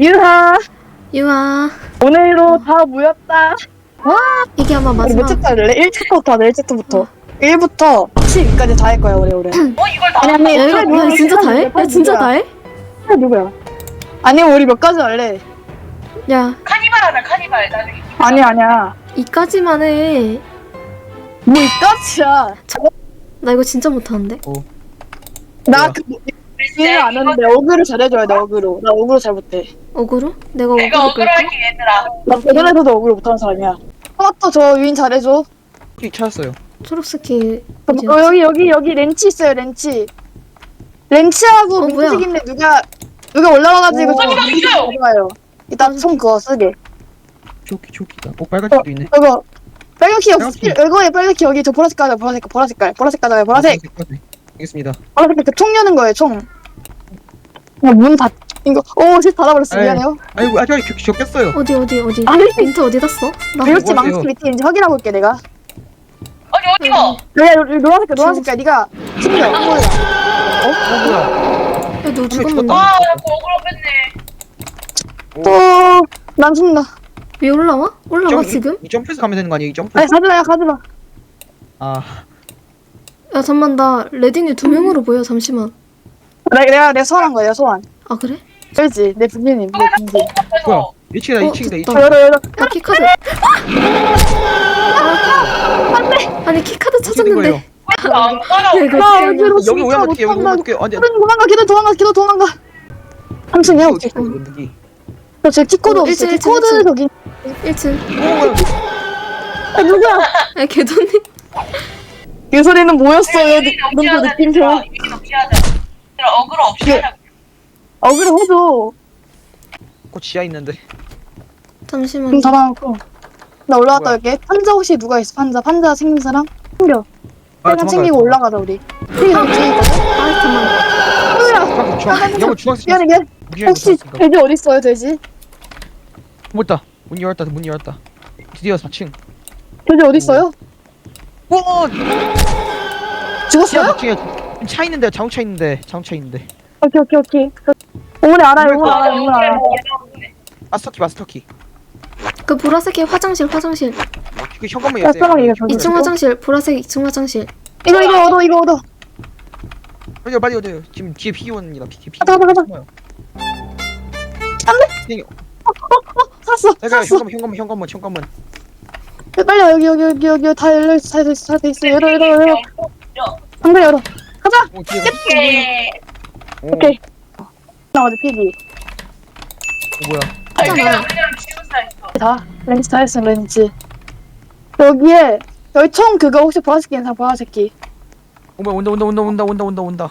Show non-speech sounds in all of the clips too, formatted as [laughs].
유하. 유아 오늘로 다 모였다. 이게 아마 우리 마지막. 몇 챕터 할래? 1챕터부터 하자 1챕터부터. 1부터 12까지 다 할 거야 우리 올해. 어 이걸 다 아니 아니 야 이거 야 진짜 다해? 야 진짜 다해? 해? 누구야? 아니면 우리 몇 가지 할래? 야. 카니발 하자 카니발. 나중에 아니 아니야. 이까지만 해나 뭐 이까지야? 이거 진짜 못하는데? 나 그 일을 안 하는데 어그로 잘해줘야 돼 어그로 나 어그로 잘 못해 어그로? 내가 내가 어그로 끌까? 억울하게 얘들아 나 대전에서도 어그로 못하는 사람이야 토마토 저 유인 잘해줘 키 찾았어요. 초록스키 어, 어디야? 여기 여기 여기 렌치 있어요 렌치 렌치하고 어, 뭐야? 민식인데 누가 누가 올라와가지고 오. 저 어, 민식 있어요. 가져가요 이따 총 그거 쓰게 조끼 조끼다. 어 빨간색도 있네. 이거 빨갛게 빨갛게. 없 이거에 빨갛게 여기 저 보라색 가져 보라색 보라색 깔 보라색 가져요 보라색 보라색. 알겠습니다. 보라색 그총 여는 거예요 총문 닫 이거 오실 닫아버렸어 에이. 미안해요 아이고 아 저기 적- 적겠어요. 어디 어디 어디 아니. 민트 어디다 써? 나 배울지 뭐하세요? 망치 밑에 확인하고 올게 내가 아니 어디가 그래 노란색 깔 노란색 깔 네가 챙겨 뭐야 어? 어 뭐야? 야 너 죽었다. 죽었는데 아 자꾸 억울로 뺐네 또난 죽는다 왜 올라와? 올라와 점- 지금? 이 점프해서 가면 되는 거 아니에요? 이 점프. 아니 가지마 가지마 아 야 잠만 나 레딩이 두 명으로 보여 잠시만 내가 내가 내가 소환한 거야 소환 아 그래? 알지 내 분진님 내 분진 뭐야? 그래서 2층이다 어, 2층이다 됐다. 2층. 열어 열어 나 키카드 아! 아니 키카드 찾았는데 안 이거 나 어떻게 하냐 어디로 여기 오면 어떡해? 여기 오면 어떡해? 아니. 걔는 도망가 걔는 도망가 걔는 도망가 삼층이야 이거 오케이 어떻게 누기? 저제 키코드 어, 없어 키코드. 저기 1층 아, 누구야 야 개돈님 이 소리는 뭐였어요. 하자 느낌표 하자 얘들아 억울로 없이 예. 하자 어그로 해줘. 그 지하 있는데. 잠시만 좀 잡아놓고 나 올라갔다 뭐야? 올게. 판자 혹시 누가 있어? 판자. 판자 생긴 사람? 챙겨. 아, 판자 챙기고 올라가자 우리. 뒤에 있거든 아 잠만. 누구야 중앙 중앙. 여기 중앙 미안해 미안해. 혹시 돼지 어디 있어요 돼지? 못다. 문 열었다. 문 열었다. 드디어 4층. 돼지 어디 있어요 와! 지하 죽었어요 4층에 차 있는데 자동차 있는데 자동차 있는데. 오케이 오케이 오케이 오늘 알아요 오늘 아 알아요 오늘 알아요 마스터키 마스터키. 그 보라색의 화장실 화장실 그 현관문 야, 열쇠. 저기 2층 화장실 보라색 2층 화장실 이거 이거 얻어 이거 얻어 빨리 빨리 어디요? 지금 뒤에 피기원입니다. 피기 피기. 가자, 가자, 샀어 내가 샀어 현관문 현관문 현관문 현관문. 야, 빨리 와, 여기 여기 여기 여기 다 열려 있어 다 있어 다 있어. 열어 열어 열어. 방금 열어. 가자. 오 뒤에. 오케이. 오, 오케이. 나머지 피기. 오, 뭐야? 지우사 있어 다. 렌즈 다 했어 렌즈. 여기에 여기 총 그거 혹시 보라색 인상 보라색기 오 뭐야 온다 온다 온다 온다 온다 온다 온다.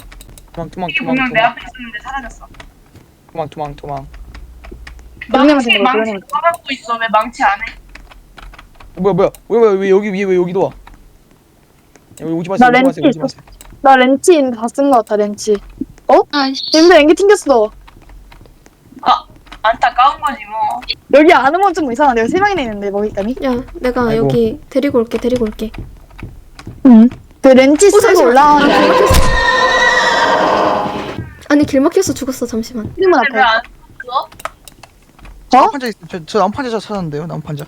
도망 도망 도망 분명 내 도망. 앞에 있었는데 사라졌어. 도망 도망 도망. 망치 망치. 받고 있어. 왜 망치 안 해? 어, 뭐야 뭐야 왜 왜 왜 여기 위에 왜 여기도 와? 여기 오지 나 마세요 오지 렌즈 마세요 오지 마세요. 나 렌치 있는데 다 쓴 거 같아 렌치 아이씨 근데 앵기 튕겼어 아 안타까운 거지 뭐 여기 안 오면 좀 이상한데 여기 세 명이나 있는데 먹잇감이 야 내가 아이고. 여기 데리고 올게 데리고 올게 응그 렌치 어, 쓰고 잠시만. 아, 길 막혔어. 아니 길 막혀서 죽었어 잠시만 문 앞에 왜안 죽어? 어? 나무판자 있어. 저, 저저 찾았는데요 나무판자.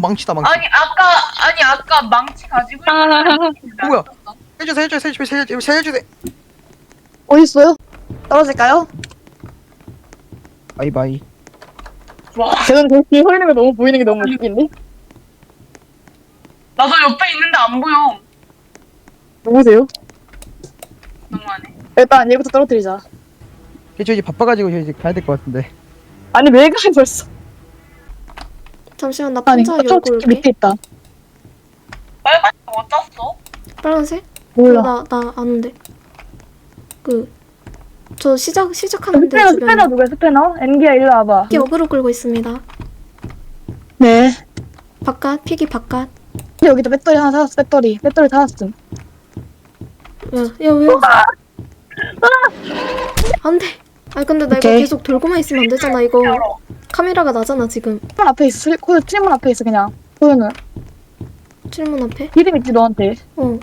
망치다 망치. 아니 아까 아니 아까 망치 가지고 [laughs] 뭐야? 해주세요 해주세요 해주세요 해주세요 해주세요. 어디 있어요? 떨어질까요? 바이바이. 와 저는 저기 서 있는 거 너무 보이는 게 너무 웃긴데 나도 옆에 있는데 안 보여 누구세요? 너무하네 일단 얘부터 떨어뜨리자 저 이제 바빠가지고 저 이제 가야 될 것 같은데. 아니 왜 가요 벌써 잠시만 나 아니 판자 저쪽 열고 올게. 밑에 있다. 빨간 거 어쩌어? 빨간색? 몰라. 나나 아는데. 그 저 시작 시작하는데 스페너 스페너 주변에. 누구야 스페너? 엔기야 일로 와봐. 피기 어그로 끌고 있습니다. 네. 바깥 피기 바깥. 여기도 배터리 하나 사왔어 배터리. 배터리 사왔음. 야야왜 안돼 아니 근데 나 이거 오케이. 계속 돌고만 있으면 안 되잖아 이거 카메라가 나잖아 지금 트림 앞에 있어 코드 트림문 앞에 있어 그냥 코드는 출문 앞에 이름 있지 너한테 어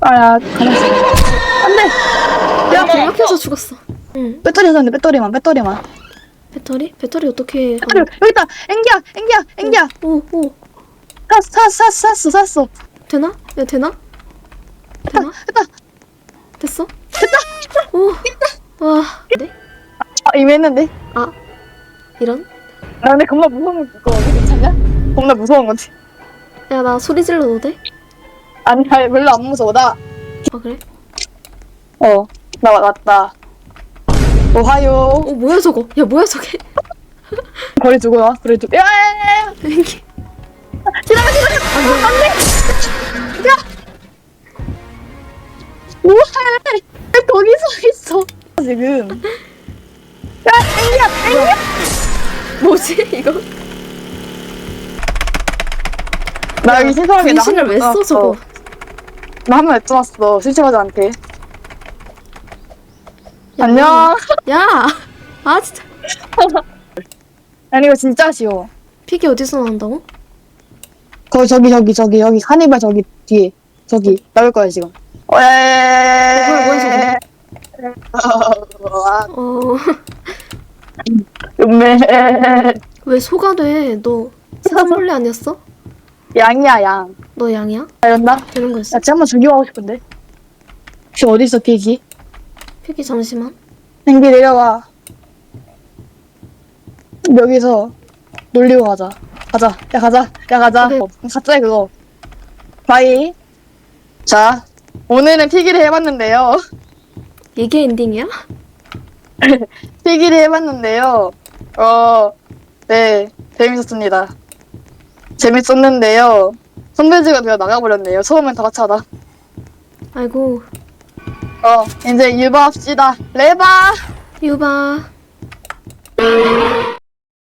아야 가만있어 안돼 야, 길 막혀서 죽었어 응 배터리 샀는데 배터리만 배터리만 배터리? 배터리 어떻게? 배터리 여기 있다. 앵기야, 앵기야, 앵기야. 오, 오. 샀, 샀, 샀, 샀어, 샀어. 되나? 야, 되나? 되나? 됐다. 됐어? 됐다. 오. 와. 네? 아, 이미 했는데. 아. 이런? 나 근데 겁나 무서운 거 괜찮냐? 겁나 무서운 건데. 야, 나 소리 질러도 돼? 아니, 아니, 별로 안 무서워. 나, 아, 그래? 어, 나 왔다. 오하요. 어, 뭐야 저거? 야, 뭐야 저게? [laughs] 거리 두고 와. 거리 두고. 야, 야, 야, 야. 이게. 지나가, 지나가. 안 돼. 야. 뭐해? 왜 거기 서 있어? 지금. 야, 앵기야, 앵기야. 뭐지 이거? 나 여기 신선하게 나 분신을 한명 왜 써. 저거? 나한명 냈어놨어. 실체과자한테. 야, 안녕. 야. 아 진짜. 아니, 이거 진짜 쉬워. 픽이 어디서 나온다고? 거기, 저기, 저기, 저기, 여기, 카니발 저기 뒤에. 저기, 나올 거야, 지금. 어, 야, 야, 야, 야, 아, 어. [laughs] 음메. 왜 소가 돼? 너 사슴벌레 아니었어? 양이야, 양. 너 양이야? 알렸나? 되는 거였어? 야, 쟤 한번 죽여가고 싶은데. 혹시 어디 있어, 피기? 픽이 잠시만. 행기 내려와. 여기서 놀리고 가자. 가자. 야, 가자. 야, 가자. 오케이. 어, 가짜 그거. 바이. 자, 오늘은 피기를 해봤는데요. 이게 엔딩이야? [laughs] 피기를 해봤는데요. 어, 네, 재밌었습니다. 재밌었는데요. 선배지가 되어 나가버렸네요. 처음엔 다 같이 하다. 아이고 어, 이제 유바합시다. 레바! 유바.